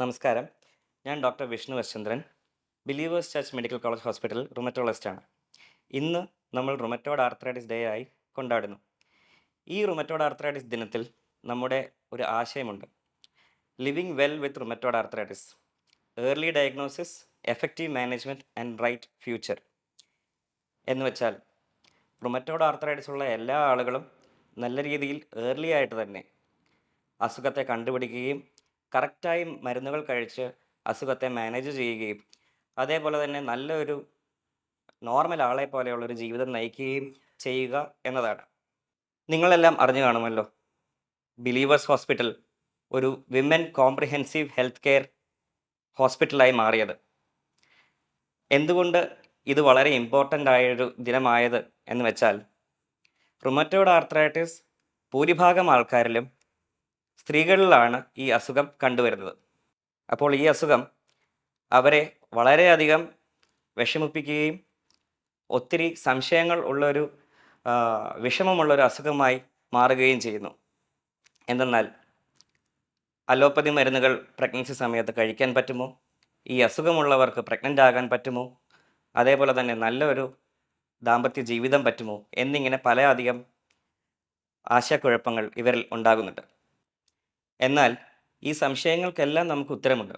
നമസ്കാരം. ഞാൻ doctor Vishnu വശചന്ദ്രൻ Believers Church medical college hospital റുമറ്റോളജിസ്റ്റാണ് ഇന്ന് നമ്മൾ റുമറ്റോഡ് ആർത്രൈറ്റിസ് ഡേ ആയി കൊണ്ടാടുന്നു. ഈ റുമറ്റോഡ് ആർത്രൈറ്റിസ് ദിനത്തിൽ നമ്മുടെ ഒരു ആശയമുണ്ട്. Living well with rheumatoid arthritis early diagnosis effective management and right future എന്ന് വെച്ചാൽ റുമറ്റോഡ് ആർത്രൈറ്റിസ് ഉള്ള എല്ലാ ആളുകളും നല്ല രീതിയിൽ ഏർലി ആയിട്ട് തന്നെ അസുഖത്തെ കണ്ടുപിടിക്കുകയും കറക്റ്റായി മരുന്നുകൾ കഴിച്ച് അസുഖത്തെ മാനേജ് ചെയ്യുകയും അതേപോലെ തന്നെ നല്ലൊരു നോർമൽ ആളെ പോലെയുള്ളൊരു ജീവിതം നയിക്കുകയും ചെയ്യുക എന്നതാണ്. നിങ്ങളെല്ലാം അറിഞ്ഞു കാണുമല്ലോ. ബിലീവേഴ്സ് ഹോസ്പിറ്റൽ ഒരു വിമൻ കോംപ്രിഹെൻസീവ് ഹെൽത്ത് കെയർ ഹോസ്പിറ്റലായി മാറിയത്. എന്തുകൊണ്ട് ഇത് വളരെ ഇമ്പോർട്ടന്റ് ആയൊരു ദിനമായത് എന്ന് വെച്ചാൽ റുമറ്റോഡ് ആർത്രൈറ്റിസ് ഭൂരിഭാഗം ആൾക്കാരിലും സ്ത്രീകളിലാണ് ഈ അസുഖം കണ്ടുവരുന്നത്. അപ്പോൾ ഈ അസുഖം അവരെ വളരെയധികം വിഷമിപ്പിക്കുകയും ഒത്തിരി സംശയങ്ങൾ ഉള്ളൊരു വിഷമമുള്ള വിഷമമുള്ളൊരു അസുഖമായി മാറുകയും ചെയ്യുന്നു. എന്തെന്നാൽ അലോപ്പതി മരുന്നുകൾ പ്രഗ്നൻസി സമയത്ത് കഴിക്കാൻ പറ്റുമോ? ഈ അസുഖമുള്ളവർക്ക് പ്രഗ്നന്റ് ആകാൻ പറ്റുമോ? അതേപോലെ തന്നെ നല്ലൊരു ദാമ്പത്യ ജീവിതം പറ്റുമോ? എന്നിങ്ങനെ പല അധികം ആശയക്കുഴപ്പങ്ങൾ ഇവരിൽ ഉണ്ടാകുന്നുണ്ട്. എന്നാൽ ഈ സംശയങ്ങൾക്കെല്ലാം നമുക്ക് ഉത്തരമുണ്ട്.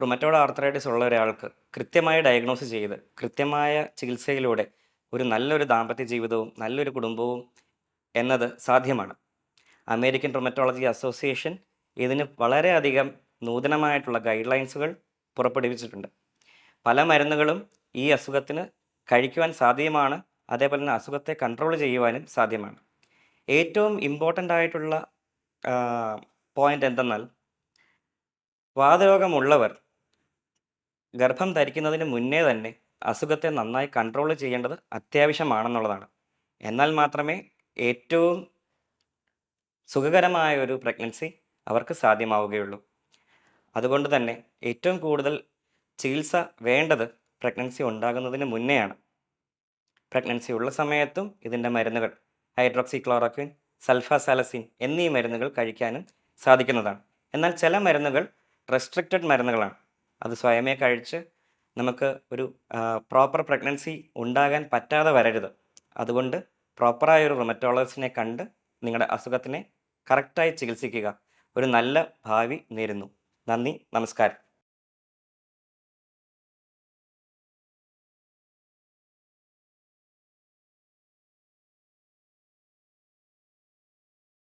റുമറ്റോഡ് ആർത്രൈറ്റിസ് ഉള്ള ഒരാൾക്ക് കൃത്യമായ ഡയഗ്നോസ് ചെയ്ത് കൃത്യമായ ചികിത്സയിലൂടെ ഒരു നല്ലൊരു ദാമ്പത്യ ജീവിതവും നല്ലൊരു കുടുംബവും എന്നത് സാധ്യമാണ്. അമേരിക്കൻ റുമറ്റോളജി അസോസിയേഷൻ ഇതിന് വളരെയധികം നൂതനമായിട്ടുള്ള ഗൈഡ് ലൈൻസുകൾ പുറപ്പെടുവിച്ചിട്ടുണ്ട്. പല മരുന്നുകളും ഈ അസുഖത്തിന് കഴിക്കുവാൻ സാധ്യമാണ് അതേപോലെ തന്നെ അസുഖത്തെ കൺട്രോൾ ചെയ്യുവാനും സാധ്യമാണ്. ഏറ്റവും ഇമ്പോർട്ടന്റ് ആയിട്ടുള്ള പോയിന്റ് എന്തെന്നാൽ വാതരോഗമുള്ളവർ ഗർഭം ധരിക്കുന്നതിന് മുന്നേ തന്നെ അസുഖത്തെ നന്നായി കൺട്രോൾ ചെയ്യേണ്ടത് അത്യാവശ്യമാണെന്നുള്ളതാണ്. എന്നാൽ മാത്രമേ ഏറ്റവും സുഖകരമായ ഒരു പ്രഗ്നൻസി അവർക്ക് സാധ്യമാവുകയുള്ളൂ. അതുകൊണ്ട് തന്നെ ഏറ്റവും കൂടുതൽ ചികിത്സ വേണ്ടത് പ്രഗ്നൻസി ഉണ്ടാകുന്നതിന് മുന്നെയാണ്. പ്രഗ്നൻസി ഉള്ള സമയത്തും ഇതിന്റെ മരുന്നുകൾ ഹൈഡ്രോക്സി ക്ലോറോക്വിൻ സൾഫാസാലസിൻ എന്നീ മരുന്നുകൾ കഴിക്കാനും സാധിക്കുന്നതാണ്. എന്നാൽ ചില മരുന്നുകൾ റെസ്ട്രിക്റ്റഡ് മരുന്നുകളാണ്. അത് സ്വയമേ കഴിച്ച് നമുക്ക് ഒരു പ്രോപ്പർ പ്രഗ്നൻസി ഉണ്ടാകാൻ പറ്റാതെ വരരുത്. അതുകൊണ്ട് പ്രോപ്പറായ ഒരു റൊമറ്റോളജിസ്റ്റിനെ കണ്ട് നിങ്ങളുടെ അസുഖത്തിനെ കറക്റ്റായി ചികിത്സിക്കുക. ഒരു നല്ല ഭാവി നേരുന്നു. നന്ദി നമസ്കാരം.